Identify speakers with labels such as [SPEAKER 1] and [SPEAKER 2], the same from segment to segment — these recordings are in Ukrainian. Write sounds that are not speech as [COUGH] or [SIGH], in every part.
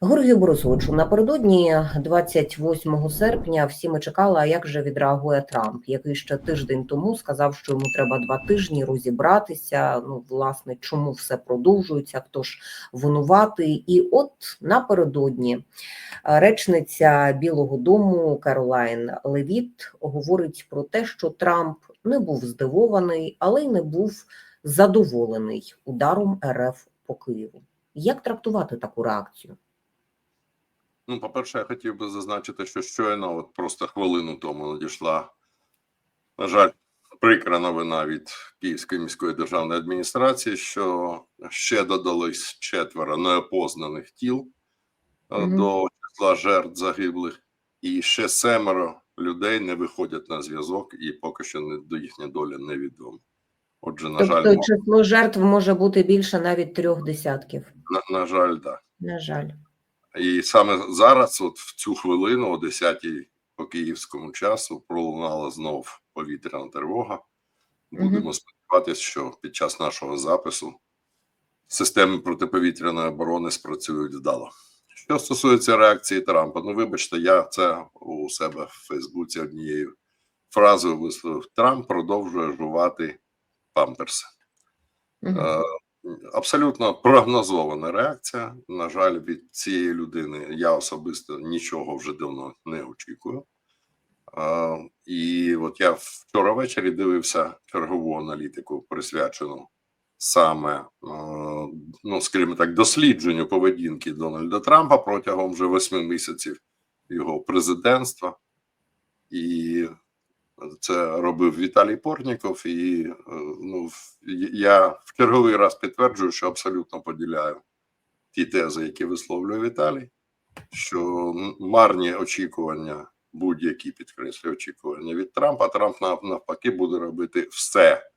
[SPEAKER 1] Георгію Борисовичу, напередодні 28 серпня всі ми чекали, а як же відреагує Трамп, який ще тиждень тому сказав, що йому треба два тижні розібратися. Ну, власне, чому все продовжується, хто ж винуватий. І от напередодні е, речниця Білого Дому Керолайн Левіт говорить про те, що Трамп не був здивований, але й не був задоволений ударом РФ по Києву. Як трактувати таку реакцію?
[SPEAKER 2] Ну, по-перше, я хотів би зазначити, що щойно, от просто хвилину тому надійшла, на жаль, прикра новина від Київської міської державної адміністрації, що ще додались четверо неопознаних тіл е,
[SPEAKER 1] Мгм.
[SPEAKER 2] до числа жертв загиблих, і ще семеро людей не виходять на зв'язок, і поки що не до їхня доля невідома. Отже, на жаль,
[SPEAKER 1] Тобто
[SPEAKER 2] мо-
[SPEAKER 1] число жертв може бути більше навіть трьох десятків.
[SPEAKER 2] на, на жаль, так.
[SPEAKER 1] На жаль.
[SPEAKER 2] І саме зараз, от в цю хвилину, о 10-й по київському часу, пролунала знов повітряна тривога. Будемо сподіватися, що під час нашого запису системи протиповітряної оборони спрацюють вдало. Що стосується реакції Трампа, ну вибачте, я це у себе в Фейсбуці однією фразою висловив: Трамп продовжує жувати памперси.
[SPEAKER 1] Мгм.
[SPEAKER 2] Е, Абсолютно прогнозована реакція. На жаль, від цієї людини я особисто нічого вже давно не очікую. І от я вчора ввечері дивився чергову аналітику, присвячену саме, ну скажімо так, дослідженню поведінки Дональда Трампа протягом вже восьми місяців його президентства. І це робив Віталій Портніков, і е, ну, я в черговий раз підтверджую, що абсолютно поділяю ті тези, які висловлює Віталій, що марні очікування, будь-які підкреслюю очікування від Трампа. Трамп навпаки буде робити все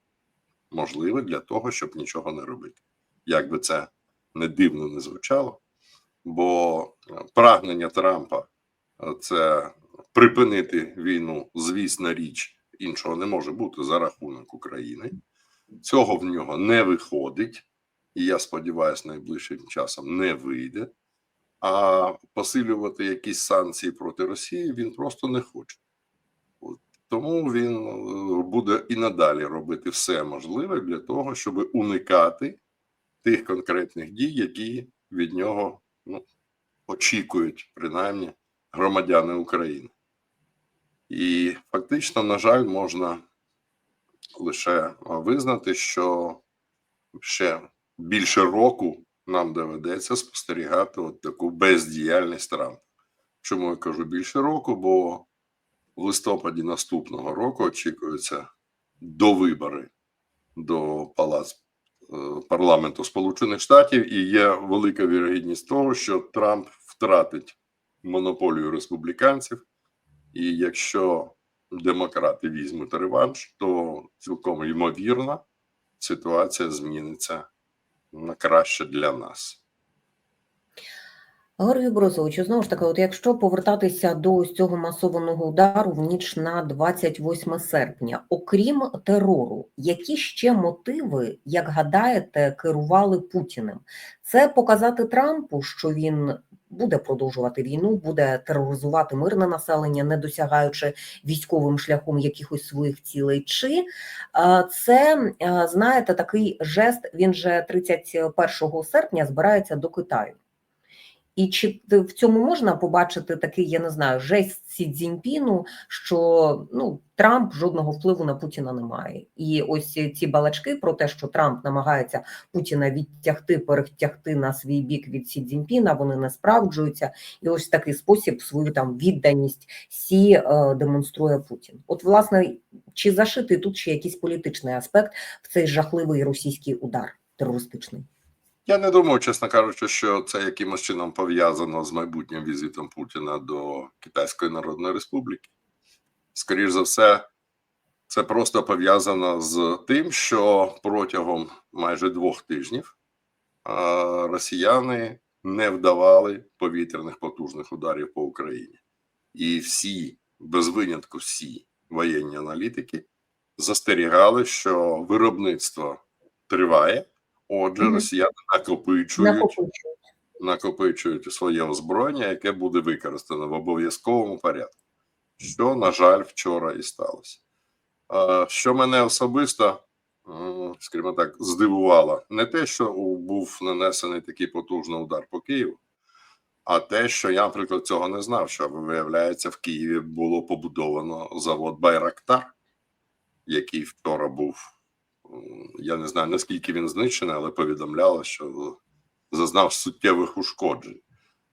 [SPEAKER 2] можливе для того, щоб нічого не робити. Як би це не дивно не звучало, бо е, прагнення Трампа е, це припинити війну, звісна річ, іншого не може бути за рахунок України. Цього в нього не виходить, і я сподіваюся, найближчим часом не вийде. А посилювати якісь санкції проти Росії він просто не хоче. Тому він е, буде і надалі робити все можливе для того, щоб уникати тих конкретних дій, які від нього ну, очікують, принаймні, громадяни України. І фактично, на жаль, можна лише визнати, що ще більше року нам доведеться спостерігати от таку бездіяльність Трампа. Чому я кажу більше року? Бо в листопаді наступного року очікуються довибори до палац е, парламенту Сполучених Штатів, і є велика вірогідність того, що Трамп втратить монополію республіканців. І якщо демократи візьмуть реванш, то цілком ймовірно ситуація зміниться на краще для нас.
[SPEAKER 1] Георгію Борисовичу, знову ж таки, от якщо повертатися до ось цього масованого удару в ніч на 28 серпня, окрім терору, які ще мотиви, як гадаєте, керували Путіним? Це показати Трампу, що він буде продовжувати війну, буде тероризувати мирне населення, не досягаючи військовим шляхом якихось своїх цілей, чи е, це е, знаєте такий жест? Він же 31 серпня збирається до Китаю. І чи в цьому можна побачити такий, я не знаю, жест Сі Цзіньпіну, що ну Трамп жодного впливу на Путіна не має, і ось ці балачки про те, що Трамп намагається Путіна відтягти, перетягти на свій бік від Сі Цзіньпіна, вони не справджуються, і ось в такий спосіб свою там відданість Сі е, демонструє Путін. От, власне, чи зашитий тут ще якийсь політичний аспект в цей жахливий російський удар терористичний?
[SPEAKER 2] Я не думаю, чесно кажучи, що це якимось чином пов'язано з майбутнім візитом Путіна до Китайської Народної Республіки. Скоріше за все, це просто пов'язано з тим, що протягом майже двох тижнів росіяни не вдавали повітряних потужних ударів по Україні. І всі, без винятку, всі воєнні аналітики застерігали, що виробництво триває. Отже,
[SPEAKER 1] Мгм.
[SPEAKER 2] росіяни накопичують
[SPEAKER 1] Накопичують.
[SPEAKER 2] накопичують своє озброєння, яке буде використано в обов'язковому порядку. Що, на жаль, вчора і сталося. Що мене особисто, скажімо так, здивувало, не те, що був нанесений такий потужний удар по Києву, а те, що я, наприклад, цього не знав, що виявляється, в Києві було побудовано завод Байрактар, який вчора був. Я не знаю наскільки він знищений, але повідомляло, що зазнав суттєвих ушкоджень.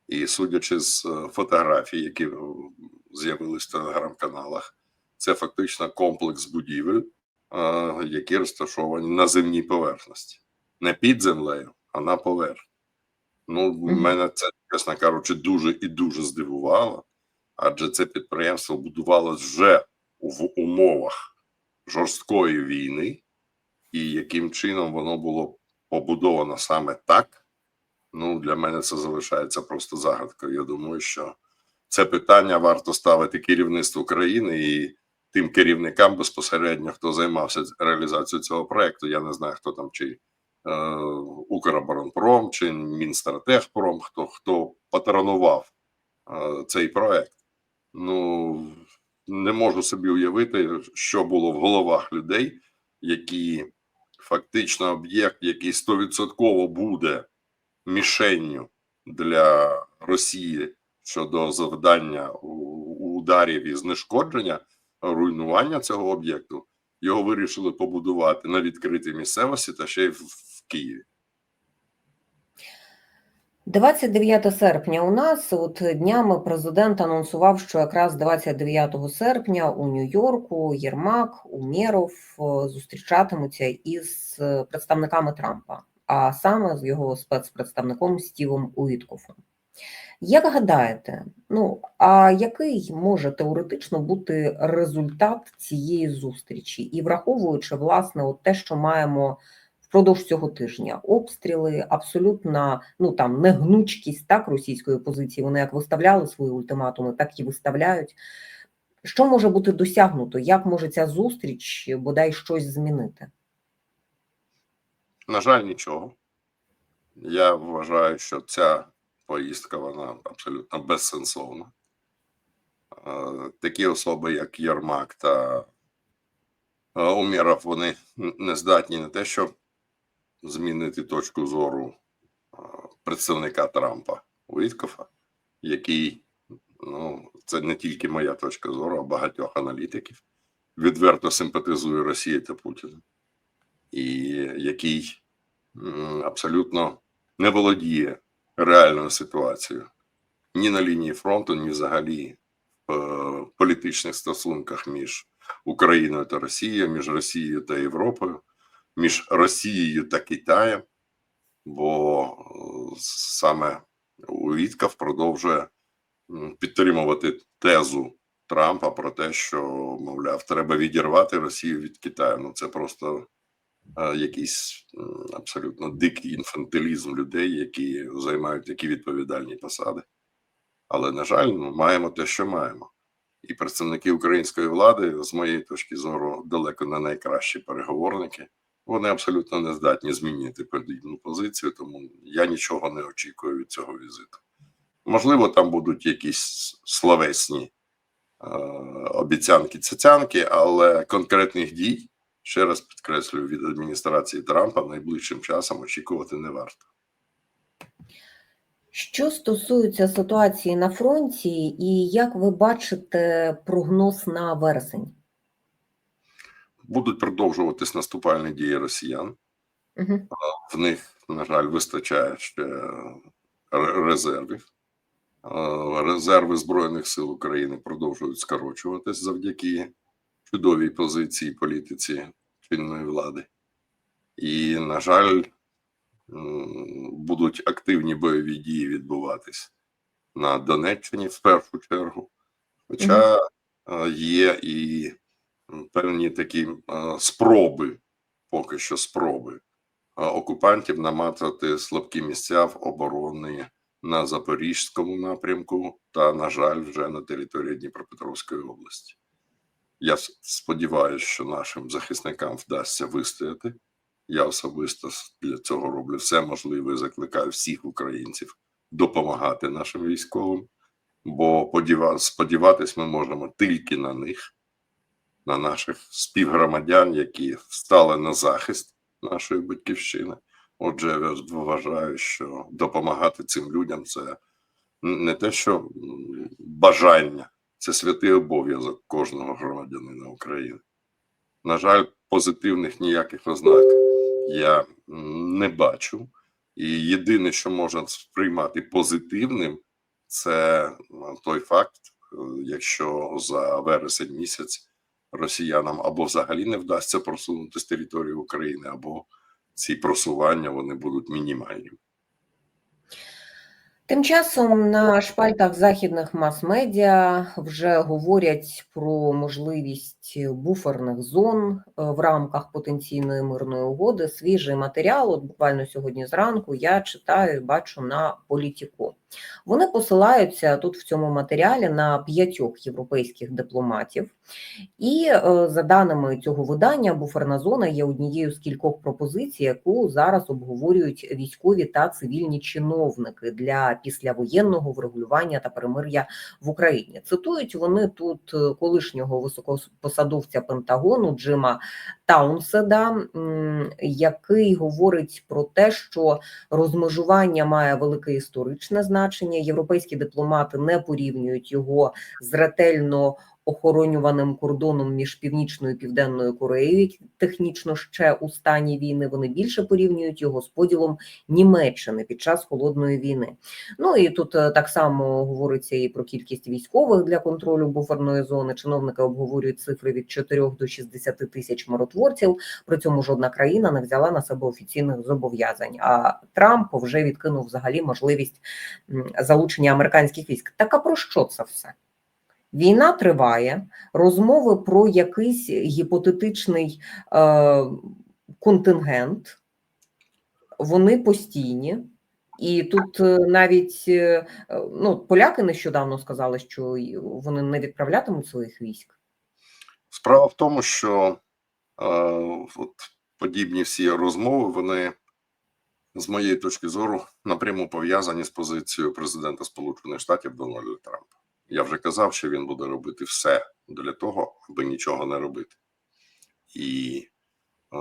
[SPEAKER 2] І судячи з е, фотографій, які е, з'явились в телеграм-каналах, це фактично комплекс будівель, е, які розташовані на земній поверхності, не під землею, а на поверхні. Ну, мене це, чесно кажучи, дуже і дуже здивувало, адже це підприємство будувалось вже в умовах жорсткої війни, і яким чином воно було побудовано саме так. Ну, для мене це залишається просто загадкою. Я думаю, що це питання варто ставити керівництву країни і тим керівникам безпосередньо, хто займався реалізацією цього проекту. Я не знаю, хто там чи е, Укроборонпром, чи Мінстратегпром, хто хто патронував е, цей проект. Ну не можу собі уявити, що було в головах людей, які фактично об'єкт, який стовідсотково буде мішенню для Росії щодо завдання ударів і знешкодження, руйнування цього об'єкту, його вирішили побудувати на відкритій місцевості та ще й в, Києві.
[SPEAKER 1] 29 серпня у нас от днями президент анонсував, що якраз 29 серпня у Нью-Йорку Єрмак, Умєров е, зустрічатимуться із е, представниками Трампа, а саме з його спецпредставником Стівом Уіткофом. Як гадаєте, ну а який може теоретично бути результат цієї зустрічі? І враховуючи власне от те, що маємо впродовж цього тижня, обстріли, абсолютна ну там негнучкість так російської позиції. Вони як виставляли свої ультиматуми, так і виставляють. Що може бути досягнуто? Як може ця зустріч бодай щось змінити?
[SPEAKER 2] На жаль, нічого. Я вважаю, що ця поїздка вона абсолютно безсенсовна. Е, Такі особи, як Єрмак та е, Умєров, вони не здатні не те, щоб змінити точку зору е, представника Трампа Уіткофа, який, ну, це не тільки моя точка зору, а багатьох аналітиків, відверто симпатизує Росії та Путіну, і який абсолютно не володіє реальною ситуацією ні на лінії фронту, ні взагалі в е, політичних стосунках між Україною та Росією, між Росією та Європою, між Росією та Китаєм, бо е, саме Уіткав продовжує підтримувати тезу Трампа про те, що, мовляв, треба відірвати Росію від Китаю. Ну це просто е, якийсь абсолютно дикий інфантилізм людей, які займають такі відповідальні посади. Але, на жаль, ну, маємо те, що маємо. І представники української влади, з моєї точки зору, далеко не найкращі переговорники. Вони абсолютно не здатні змінити подібну позицію, тому я нічого не очікую від цього візиту. Можливо, там будуть якісь словесні е, обіцянки, цяцянки, але конкретних дій, ще раз підкреслюю, від адміністрації Трампа найближчим часом очікувати не варто.
[SPEAKER 1] Що стосується ситуації на фронті, і як ви бачите прогноз на вересень?
[SPEAKER 2] Будуть продовжуватись наступальні дії росіян.
[SPEAKER 1] Угу.
[SPEAKER 2] В них, на жаль, вистачає ще резервів. Резерви Збройних сил України продовжують скорочуватись завдяки чудовій позиції політиці чинної влади. І, на жаль, будуть активні бойові дії відбуватись на Донеччині в першу чергу. Хоча є і певні такі е, спроби, поки що спроби е, окупантів намацати слабкі місця в обороні на Запорізькому напрямку та, на жаль, вже на території Дніпропетровської області. Я сподіваюся, що нашим захисникам вдасться вистояти. Я особисто для цього роблю все можливе закликаю всіх українців допомагати нашим військовим, бо сподіватись ми можемо тільки на них, на наших співгромадян, які стали на захист нашої батьківщини. Отже, я вважаю, що допомагати цим людям це не те, що бажання, це святий обов'язок кожного громадянина України. На жаль, позитивних ніяких ознак я не бачу. І єдине, що можна сприймати позитивним, це той факт, е, якщо за вересень місяць росіянам або взагалі не вдасться просунути з території України, або ці просування вони будуть мінімальні.
[SPEAKER 1] Тим часом на шпальтах західних мас-медіа вже говорять про можливість буферних зон е, в рамках потенційної мирної угоди. Свіжий матеріал, от буквально сьогодні зранку, я читаю і бачу на політіку. Вони посилаються тут в цьому матеріалі на п'ятьох європейських дипломатів, і е, за даними цього видання, буферна зона є однією з кількох пропозицій, яку зараз обговорюють військові та цивільні чиновники для післявоєнного врегулювання та перемир'я в Україні. Цитують вони тут е, колишнього високопосадовця Пентагону Джима Таунседа, який говорить про те, що розмежування має велике історичне значення. Європейські дипломати не порівнюють його з ретельно охоронюваним кордоном між північною і південною Кореєю, які технічно ще у стані війни. Вони більше порівнюють його з поділом Німеччини під час холодної війни. Ну і тут е, так само говориться і про кількість військових для контролю буферної зони. Чиновники обговорюють цифри від 4 до 60 тисяч миротворців. При цьому жодна країна не взяла на себе офіційних зобов'язань. А Трамп вже відкинув взагалі можливість залучення американських військ. Так а про що це все? Війна триває, розмови про якийсь гіпотетичний е, контингент, вони постійні. І тут е, навіть е, ну, поляки нещодавно сказали, що вони не відправлятимуть своїх військ.
[SPEAKER 2] Справа в тому, що е, от подібні всі розмови, вони, з моєї точки зору, напряму пов'язані з позицією президента Сполучених Штатів Дональда Трампа. Я вже казав, що він буде робити все для того, аби нічого не робити. І е,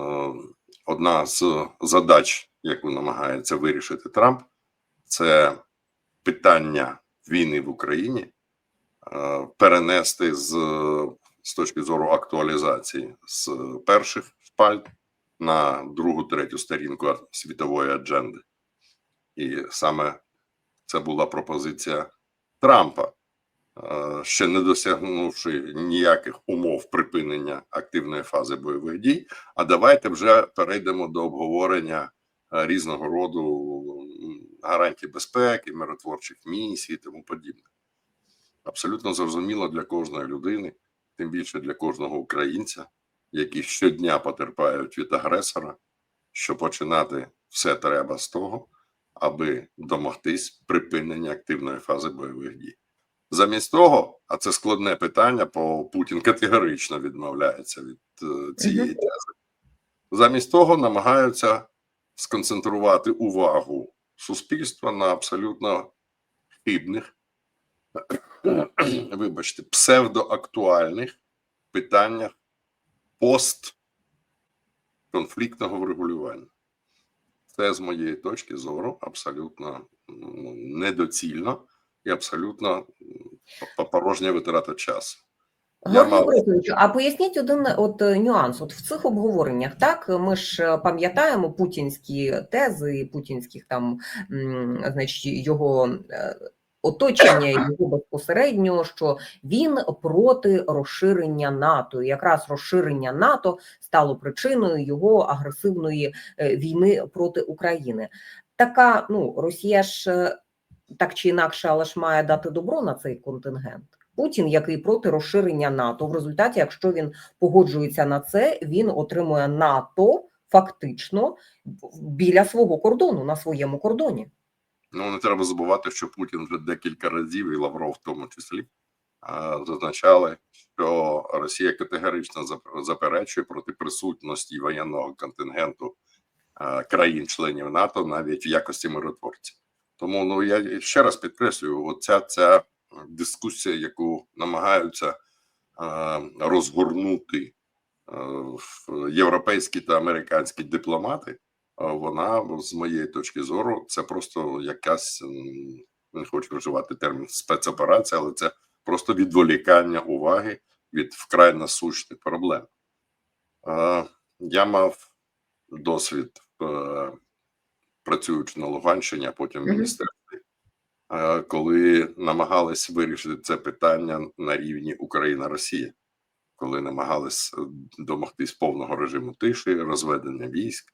[SPEAKER 2] одна з задач, яку намагається вирішити Трамп, це питання війни в Україні е, перенести з, з точки зору актуалізації з перших шпальт на другу, третю сторінку світової адженди. І саме це була пропозиція Трампа ще не досягнувши ніяких умов припинення активної фази бойових дій. А давайте вже перейдемо до обговорення е, різного роду гарантій безпеки, миротворчих місій і тому подібне. Абсолютно зрозуміло для кожної людини, тим більше для кожного українця, які щодня потерпають від агресора, що починати все треба з того, аби домогтись припинення активної фази бойових дій. Замість того, а це складне питання, бо Путін категорично відмовляється від е, цієї тези. Замість того намагаються сконцентрувати увагу суспільства на абсолютно хибних, [CLEARS THROAT] вибачте, псевдоактуальних питаннях постконфліктного врегулювання. Це з моєї точки зору абсолютно ну, недоцільно і абсолютно м, по- порожня витрата часу.
[SPEAKER 1] Георгій
[SPEAKER 2] мав-
[SPEAKER 1] Борисович, а поясніть один от е, нюанс. От в цих обговореннях, так ми ж е, пам'ятаємо путінські тези, путінських там, значить, його е, оточення, його безпосередньо, що він проти розширення НАТО. І якраз розширення НАТО стало причиною його агресивної е, війни проти України. Така, ну Росія ж е, так чи інакше, але ж має дати добро на цей контингент. Путін, який проти розширення НАТО, в результаті, якщо він погоджується на це, він отримує НАТО фактично біля свого кордону, на своєму кордоні.
[SPEAKER 2] Ну не треба забувати, що Путін вже декілька разів, і Лавров в тому числі, зазначали, що Росія категорично заперечує проти присутності воєнного контингенту країн-членів НАТО навіть в якості миротворців. Тому ну я ще раз підкреслюю, оця ця дискусія, яку намагаються е, розгорнути е, європейські та американські дипломати, е, вона з моєї точки зору це просто якась не хочу вживати термін спецоперація, але це просто відволікання уваги від вкрай насущних проблем. Е, Я мав досвід, е, працюючи на Луганщині, а потім в міністерстві, е, коли намагались вирішити це питання на рівні Україна-Росія, коли намагались е, домогтись повного режиму тиші, розведення військ.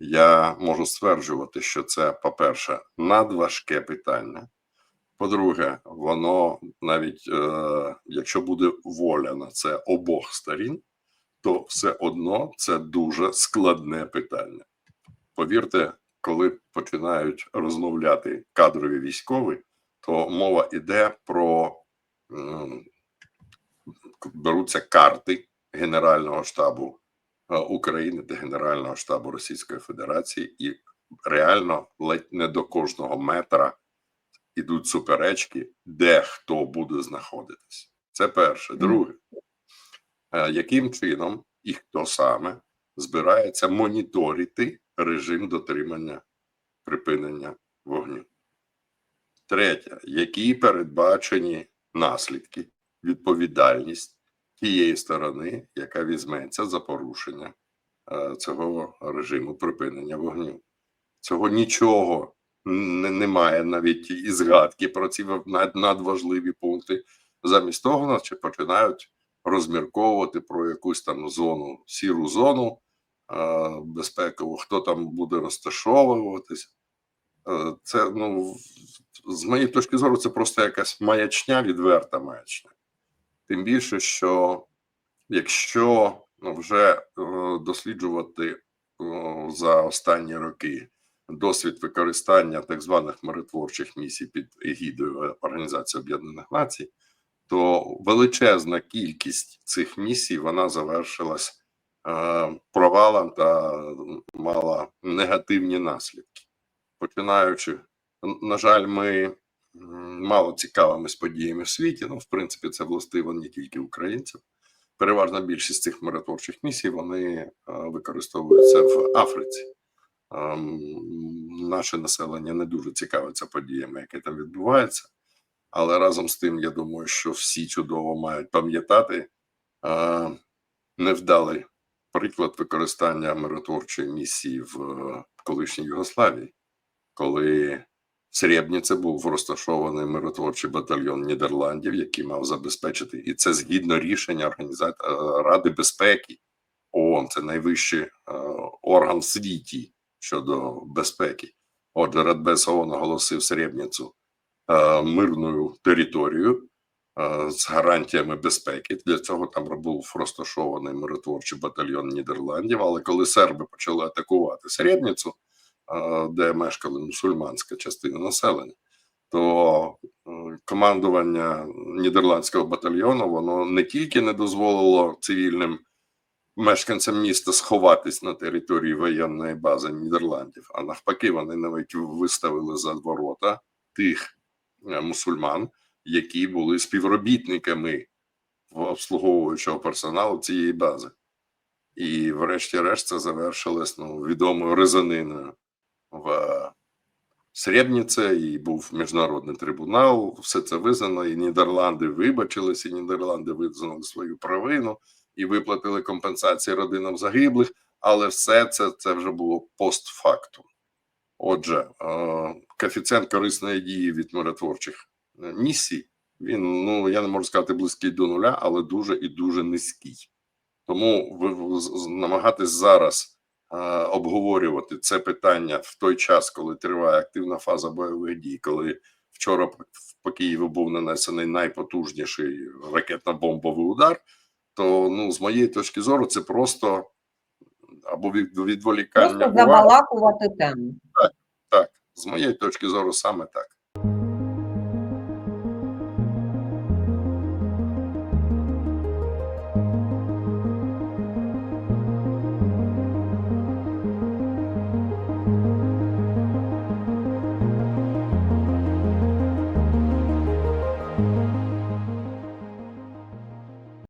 [SPEAKER 2] Я можу стверджувати, що це, по-перше, надважке питання. По-друге, воно навіть е, якщо буде воля на це обох сторін, то все одно це дуже складне питання. Повірте, коли починають розмовляти кадрові військові, то мова йде про беруться карти Генерального штабу е, України та Генерального штабу Російської Федерації, і реально ледь не до кожного метра ідуть суперечки, де хто буде знаходитись. Це перше. Друге, Е, яким чином і хто саме збирається моніторити режим дотримання припинення вогню. Третє, які передбачені наслідки, відповідальність тієї сторони, яка візьметься за порушення е, цього режиму припинення вогню. Цього нічого немає навіть і згадки про ці надважливі пункти. Замість того, наче починають розмірковувати про якусь там зону, сіру зону безпекову, хто там буде розташовуватись. Е, Це ну з моєї точки зору, це просто якась маячня, відверта маячня. Тим більше, що якщо ну, вже е, досліджувати е, за останні роки досвід використання так званих миротворчих місій під егідою Організації Об'єднаних Націй, то величезна кількість цих місій вона завершилась е, провалом та мала негативні наслідки. Починаючи, на жаль, ми мало цікавимось подіями в світі. Ну, в принципі, це властиво не тільки українцям. Переважна більшість цих миротворчих місій вони е, використовуються в Африці. Ем, Наше населення не дуже цікавиться подіями, які там відбуваються. Але разом з тим, я думаю, що всі чудово мають пам'ятати е, невдалий приклад використання миротворчої місії в е, колишній Югославії, коли в Срібніці був розташований миротворчий батальйон Нідерландів, який мав забезпечити, і це згідно рішення організа... е, Ради безпеки ООН, це найвищий е, орган в світі щодо безпеки. Отже, Радбез ООН оголосив Срібніцю е, мирною територією з гарантіями безпеки. Для цього там був розташований миротворчий батальйон Нідерландів. Але коли серби почали атакувати Середницю, е, де мешкала мусульманська частина населення, то е, командування нідерландського батальйону воно не тільки не дозволило цивільним мешканцям міста сховатись на території воєнної бази Нідерландів, а навпаки, вони навіть виставили за ворота тих е, мусульман, які були співробітниками обслуговуючого персоналу цієї бази. І, врешті-решт, це завершилось ну, відомою резаниною в Срібніце, і був міжнародний трибунал. Все це визнано, і Нідерланди вибачились, і Нідерланди визнали свою провину і виплатили компенсації родинам загиблих. Але все це, це вже було постфактум. Отже, е, коефіцієнт корисної дії від миротворчих е, місій, він, ну я не можу сказати близький до нуля, але дуже і дуже низький. Тому ви намагатись зараз е, обговорювати це питання в той час, коли триває активна фаза бойових дій, коли вчора по- Києву був нанесений найпотужніший ракетно-бомбовий удар, то ну з моєї точки зору це просто або від, відволікання
[SPEAKER 1] Просто забалакувати тему.
[SPEAKER 2] Так, з моєї точки зору, саме так.